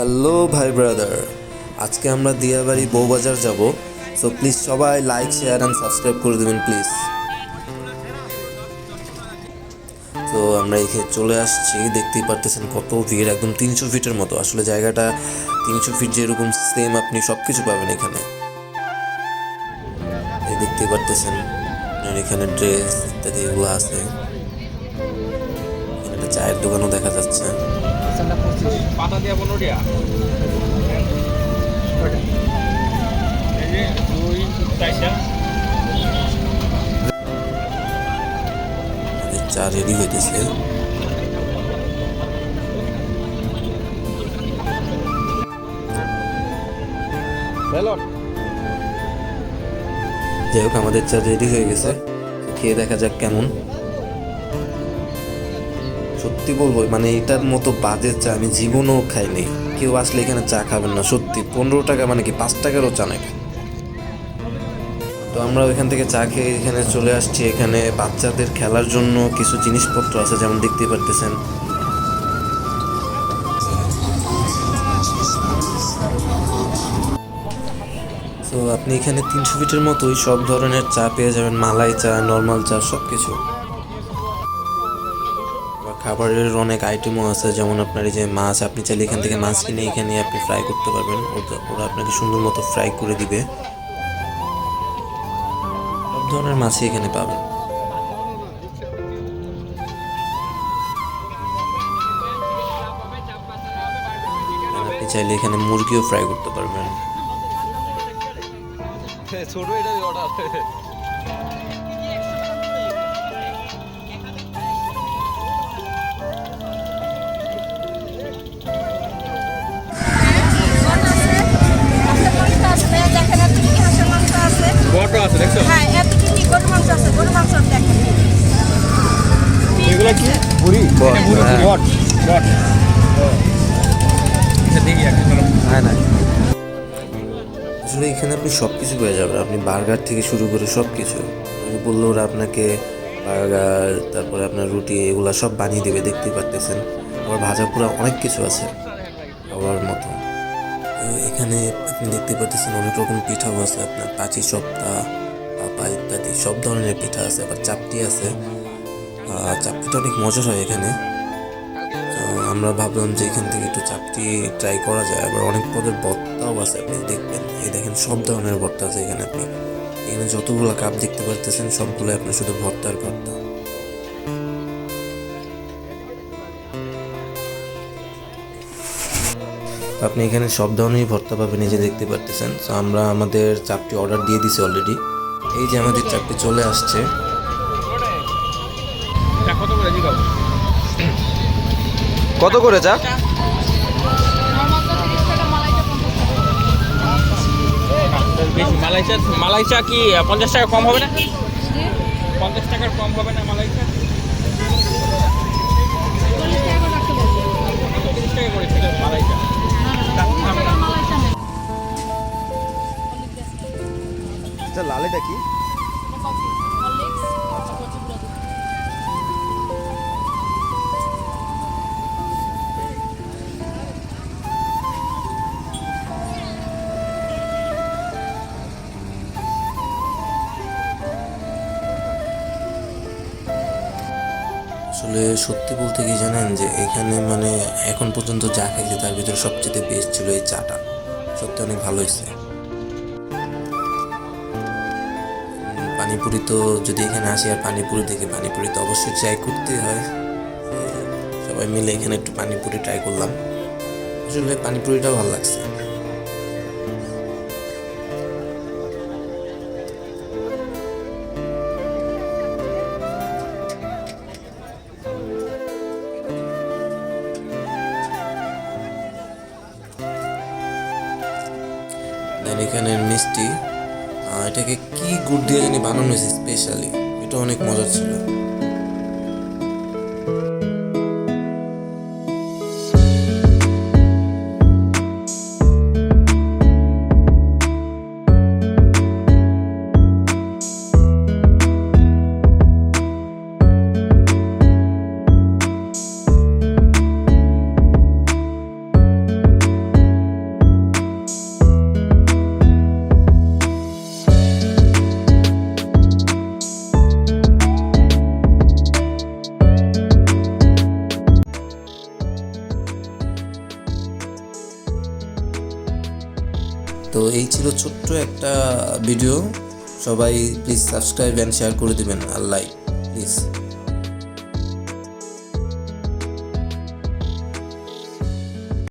Hello ভাই brother আজকে আমরা দিয়াবাড়ি বউবাজার যাব। সো প্লিজ সবাই লাইক শেয়ার অ্যান্ড সাবস্ক্রাইব করে দেবেন প্লিজ তো আমরা এখানে চলে আসছি। দেখতেই পারতেছেন কত ভিড়, একদম তিনশো ফিটের মতো। আসলে জায়গাটা তিনশো ফিট যেরকম সেম আপনি সব কিছু পাবেন এখানে। এই দেখতেই পারতেছেন এখানে ড্রেস ইত্যাদি এগুলো আছে। এখানে চায়ের দোকানও দেখা যাচ্ছে। পাতা দিয়া পনেরোটিয়া দুই চারটা। চা রেডি হইতেছে যাই হোক আমাদের চা রেডি হয়ে গেছে। খেয়ে দেখা যাক কেমন। সত্যি বলব মানে এটার মতো বাজে চা আমি জীবনেও খাইনি কেউ আসলে এখানে চা খাবেন না, সত্যি। পনেরো টাকা মানে কি? পাঁচ টাকারও চা নাকি তো আমরা ওইখান থেকে চা খেয়ে এখানে চলে আসছি। এখানে বাচ্চাদের খেলার জন্য কিছু জিনিসপত্র আছে, যেমন দেখতে পারতেছেন। তো আপনি এখানে তিনশো ফিটের মতোই সব ধরনের চা পেয়ে যাবেন। মালাই চা, নর্মাল চা সব কিছু খাবারের অনেক আইটেমও আছে, যেমন আপনার এই যে মাছ, আপনি চাইলে এখান থেকে মাছ কিনে এখানে আপনি ফ্রাই করতে পারবেন। ওরা আপনাকে সুন্দর মতো ফ্রাই করে দিবে। সব ধরনের মাছই এখানে পাবেন। আপনি চাইলে এখানে মুরগিও ফ্রাই করতে পারবেন। ছোট এটা অর্ডার আসলে এখানে আপনি সব কিছু পেয়ে যাবেন। আপনি বার্গার থেকে শুরু করে সব কিছু বলল ওরা আপনাকে বার্গার, তারপরে আপনার রুটি, এগুলা সব বানিয়ে দেবে, দেখতেই পারতেছেন। আবার ভাজা পোড়া অনেক কিছু আছে, খাওয়ার মতো। এখানে আপনি দেখতে পাচ্ছেন অনেক রকম পিঠাও আছে, আপনার পাচি সপ্তাহ, পাপা ইত্যাদি, সব ধরনের পিঠা আছে, আবার চাপটি আছে। চাপটিটা অনেক মজার হয় এখানে। আমরা ভাবলাম যে এখান থেকে একটু চাপটি ট্রাই করা যায়। আবার অনেক পদের ভর্তাও আছে আপনি দেখবেন। এই দেখেন সব ধরনের ভর্তা আছে এখানে আপনি। এখানে যতগুলো কাপ দেখতে পারতেছেন সবগুলো আপনার শুধু ভর্তার ভর্তা। আপনি এখানে সব ধরনেরই ভর্তা পাবেন যে দেখতে পারতেছেন। তো আমরা আমাদের চাপটি অর্ডার দিয়ে দিছি অলরেডি এই যে আমাদের চাপটি চলে আসছে। কত করে দিও কত করে চা? বেশি মালাই চা মালাই চা কি পঞ্চাশ টাকা কম হবে না? পঞ্চাশ টাকার কম হবে না মালাই চা? আচ্ছা কি? আসলে সত্যি বলতে কি জানেন যে এখানে মানে এখন পর্যন্ত যা খাইছি তার ভিতরে সবচেয়ে বেস্ট ছিল এই চাটা। সত্যি অনেক ভালো হয়েছে। পানিপুরি তো যদি এখানে আসি আর পানিপুরি দেখি পানিপুরি তো অবশ্যই ট্রাই করতে হয়। সবাই মিলে এখানে একটু পানিপুরি ট্রাই করলাম। আসলে পানিপুরিটাও ভালো লাগছে। দেন এখানের মিষ্টি এটাকে কি গুড় দিয়ে জানি বানানো হয়েছে স্পেশালি এটা অনেক মজার ছিল। এই ছিল ছোট্ট একটা ভিডিও সবাই প্লিজ সাবস্ক্রাইব অ্যান্ড শেয়ার করে দেবেন আর লাইক প্লিজ